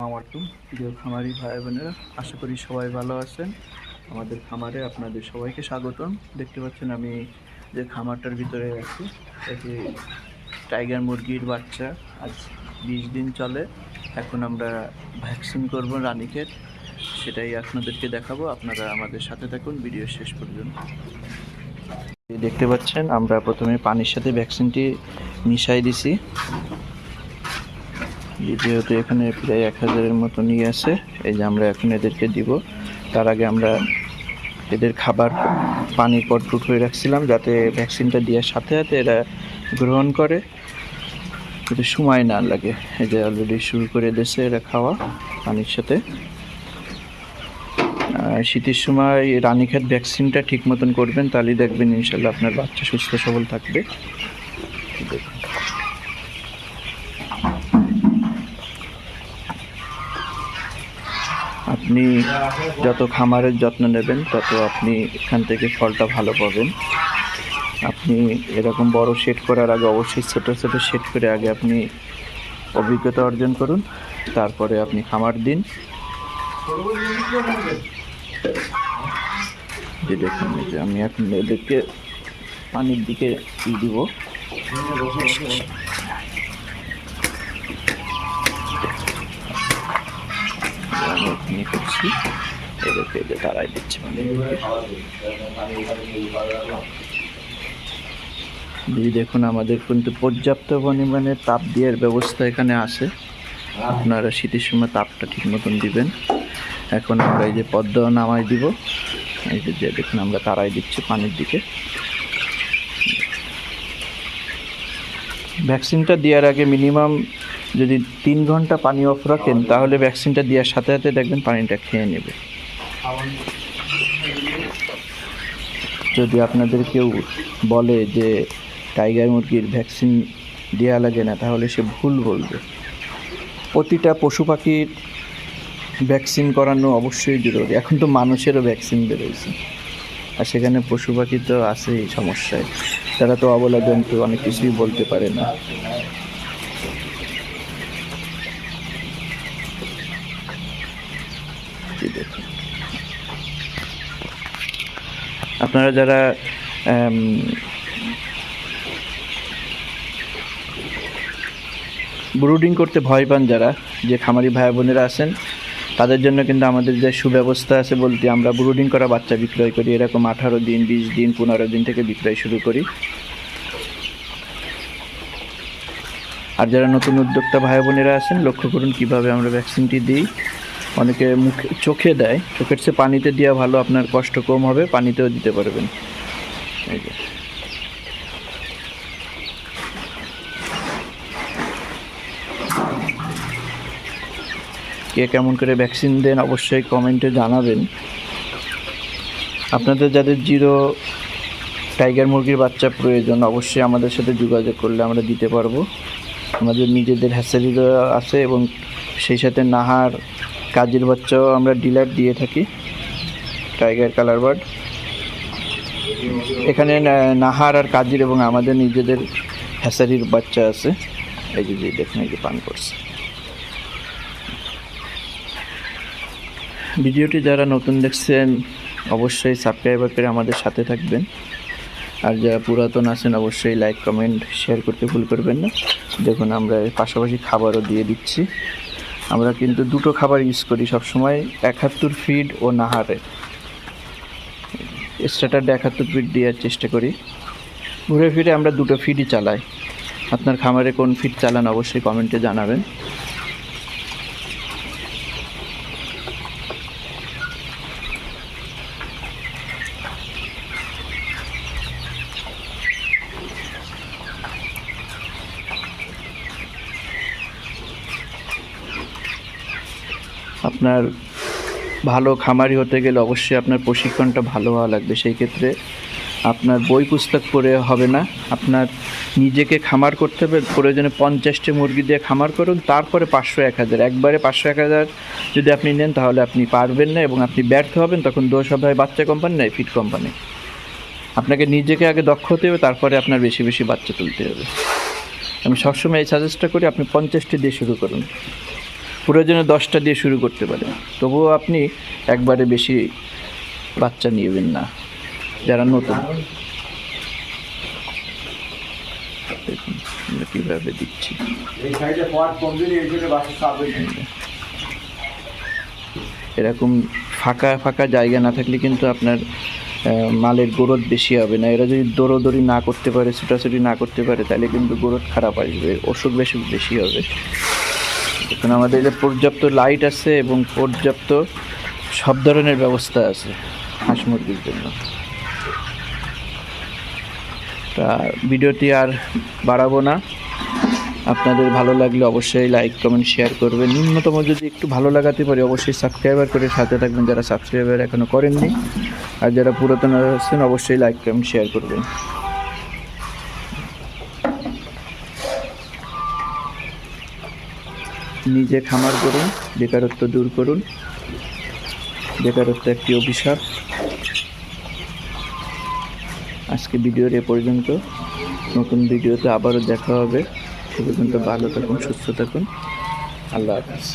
আলাইকুম প্রিয় খামারি ভাই বোনেরা আশা করি সবাই ভালো আছেন। আমাদের খামারে আপনাদের সবাইকে স্বাগতম। দেখতে পাচ্ছেন আমি যে খামারটার ভিতরে আছি, এটি টাইগার মুরগির বাচ্চা। আজ বিশ দিন চলে। এখন আমরা ভ্যাকসিন করব রানীক্ষেত। সেটাই আপনাদেরকে দেখাবো। আপনারা আমাদের সাথে থাকুন, ভিডিও শেষ পর্যন্ত। দেখতে পাচ্ছেন, আমরা প্রথমে পানির সাথে ভ্যাকসিনটি মিশাই দিছি। যেহেতু এখানে প্রায় এক হাজারের মতো নিয়ে আছে, এই যে আমরা এখন এদেরকে দিব। তার আগে আমরা এদের খাবার, পানির পটফুট হয়ে রাখছিলাম যাতে ভ্যাকসিনটা দেওয়ার সাথে সাথে এরা গ্রহণ করে। যাতে সময় না লাগে, এই যে অলরেডি শুরু করে দিয়েছে এরা খাওয়া পানির সাথে। শীতের সময় রানীক্ষেত ভ্যাকসিনটা ঠিক মতন করবেন, তাহলেই দেখবেন ইনশাল্লাহ আপনার বাচ্চা সুস্থ সবল থাকবে। আপনি যত খামারের যত্ন নেবেন, তত আপনি এখান থেকে ফলটা ভালো পাবেন। আপনি এরকম বড় সেট করার আগে অবশ্যই ছোটো ছোটো সেট করে আগে আপনি অভিজ্ঞতা অর্জন করুন। তারপরে আপনি খামার দিন। যে দেখুন যে আমি এখন এদেরকে পানির দিকে দিব। আমি এখানে করছি। এদেরকে এদের তারাই দিচ্ছি। মানে যদি দেখুন, আমাদের কিন্তু পর্যাপ্ত পরিমাণে তাপ দেওয়ার ব্যবস্থা এখানে আছে। আপনারা শীতের সময় তাপটা ঠিক মতন দিবেন। এখন আমরা এই যে পদ্মা নামাই দিব। এই যে দেখুন, আমরা তারাই দিচ্ছি পানির দিকে। ভ্যাকসিনটা দেওয়ার আগে মিনিমাম যদি তিন ঘণ্টা পানি অফ রাখেন, তাহলে ভ্যাকসিনটা দেওয়ার সাথে সাথে দেখবেন পানিটা খেয়ে নেবে। যদি আপনাদের কেউ বলে যে টাইগার মুরগির ভ্যাকসিন দেওয়া লাগে না, তাহলে সে ভুল বলবে। প্রতিটা পশু পাখির ভ্যাকসিন করানো অবশ্যই জরুরি। এখন তো মানুষেরও ভ্যাকসিন বেরোয়েছে আর সেখানে পশু পাখি তো আছেই, সমস্যায়। তারা তো অবলা জন্তু, অনেক কিছুই বলতে পারে না। আপনারা যারা ব্রুডিং করতে ভয় পান যারা, যে খামারি ভাই বোনেরা আছেন, তাদের জন্য কিন্তু আমাদের যে সুব্যবস্থা আছে বলতে আমরা ব্রুডিং করা বাচ্চা বিক্রয় করি, এরকম আঠারো দিন, বিশ দিন, পনেরো দিন থেকে বিক্রয় শুরু করি। আর যারা নতুন উদ্যোক্তা ভাই বোনেরা আছেন, লক্ষ্য করুন কীভাবে আমরা ভ্যাকসিনটি দিই। অনেকে মুখে চোখে দেয়, চোখের চেয়ে পানিতে দেওয়া ভালো, আপনার কষ্ট কম হবে, পানিতেও দিতে পারবেন। কে কেমন করে ভ্যাকসিন দেন অবশ্যই কমেন্টে জানাবেন। আপনাদের যাদের জিরো টাইগার মুরগির বাচ্চা প্রয়োজন, অবশ্যই আমাদের সাথে যোগাযোগ করলে আমরা দিতে পারব। আমাদের নিজেদের হ্যাচারিরও আছে এবং সেই সাথে নাহার কাজের বাচ্চাও আমরা ডিলার দিয়ে থাকি, টাইগার কালার বার্ড। এখানে নাহার আর কাজির এবং আমাদের নিজেদের হ্যাসারির বাচ্চা আছে। এই যে যে দেখুন, এই যে পান করছে। ভিডিওটি যারা নতুন দেখছেন, অবশ্যই সাবস্ক্রাইবার করে আমাদের সাথে থাকবেন। আর যারা পুরাতন আছেন, অবশ্যই লাইক, কমেন্ট, শেয়ার করতে ভুল করবেন না। দেখুন, আমরা পাশাপাশি খাবারও দিয়ে দিচ্ছি। আমরা কিন্তু দুটো খাবার ইউজ করি সবসময়, একাত্তর ফিড ও নাহারে। স্ট্যাটার্ডে একাত্তর ফিড দেওয়ার চেষ্টা করি। ঘুরে ফিরে আমরা দুটো ফিডই চালাই। আপনার খামারে কোন ফিড চালান অবশ্যই কমেন্টে জানাবেন। আপনার ভালো খামারি হতে গেলে অবশ্যই আপনার প্রশিক্ষণটা ভালো হওয়া লাগবে। সেই ক্ষেত্রে আপনার বই পুস্তক পড়ে হবে না। আপনার নিজেকে খামার করতে হবে, প্রয়োজনে পঞ্চাশটি মুরগি দিয়ে খামার করুন, তারপরে পাঁচশো, এক হাজার। একবারে পাঁচশো, এক হাজার যদি আপনি নেন, তাহলে আপনি পারবেন না এবং আপনি ব্যর্থ হবেন, তখন দোষ হবে হয় বাচ্চা কোম্পানি নয় ফিড কোম্পানি আপনাকে নিজেকে আগে দক্ষ হতে হবে, তারপরে আপনার বেশি বেশি বাচ্চা তুলতে হবে। আমি সবসময় এই সাজেস্টটা করি, আপনি পঞ্চাশটি দিয়ে শুরু করুন। প্রয়োজনে দশটা দিয়ে শুরু করতে পারেন তবুও আপনি একবারে বেশি বাচ্চা নেবেন না যারা নতুন। কীভাবে দিচ্ছি। এরকম ফাঁকা ফাঁকা জায়গা না থাকলে কিন্তু আপনার মালের গ্রোথ বেশি হবে না। এরা যদি দৌড়োদৌড়ি না করতে পারে ছুটাছুটি না করতে পারে তাহলে কিন্তু গ্রোথ খারাপ আসবে অসুখ বেশি বেশি হবে। এখন আমাদের যে পর্যাপ্ত লাইট আছে এবং পর্যাপ্ত সব ধরনের ব্যবস্থা আছে হাঁস মুরগির জন্য। তা ভিডিওটি আর বাড়াবো না। আপনাদের ভালো লাগলে অবশ্যই লাইক কমেন্ট শেয়ার করবেন। ন্যূনতম যদি একটু ভালো লাগাতে পারি, অবশ্যই সাবস্ক্রাইবার করে সাথে থাকবেন। যারা সাবস্ক্রাইবার এখনও করেননি, আর যারা পুরাতন আছেন, অবশ্যই লাইক কমেন্ট শেয়ার করবেন। নিজে খামার করুন, বেকারত্ব দূর করুন। বেকারত্ব একটি অভিশাপ। আজকে ভিডিওর এ পর্যন্ত। নতুন ভিডিওতে আবারও দেখা হবে। সে পর্যন্ত ভালো থাকুন, সুস্থ থাকুন। আল্লাহ হাফিজ।